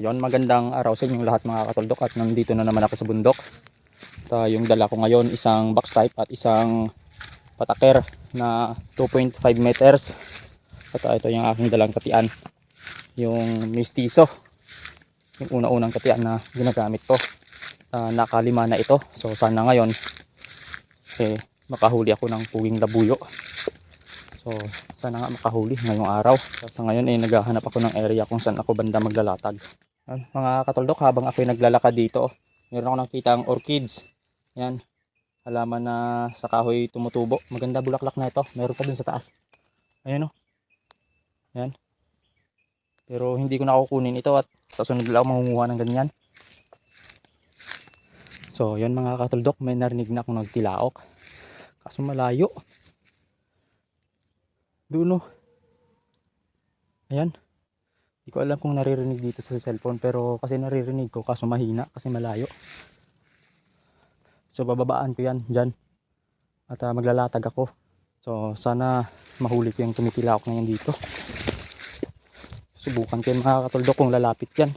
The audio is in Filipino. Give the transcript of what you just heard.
Yon magandang araw sa inyong lahat mga katuldok at nandito na naman ako sa bundok. At ah, yung dala ko ngayon isang box type at isang pataker na 2.5 meters. At ah, ito yung aking dalang katian. Yung mistiso. Yung una-unang katian na ginagamit ko. Ah, nakalima na ito. So sana ngayon eh, makahuli ako ng puging labuyo. So sana nga makahuli ngayong araw. So, sa ngayon eh naghahanap ako ng area kung saan ako banda maglalatag. Yan, mga katuldok, habang ako'y naglalakad dito, meron ako nakita ang orchids. Yan. Halaman na sa kahoy tumutubo. Maganda bulaklak na ito. Meron pa dun sa taas. Ayan o. Yan. Pero hindi ko na kukunin ito at sa sunod lang mangunguha ng ganyan. So, yan mga katuldok, may narinig na akong nagtilaok. Kaso malayo. Doon o. Ayan. Hindi ko alam kung naririnig dito sa cellphone pero kasi naririnig ko kaso mahina kasi malayo. So bababaan ko yan dyan. At ah, maglalatag ako. So sana mahuli ko yung tumitilaok na yan dito. Subukan ko yung mga katuldok kung lalapit yan.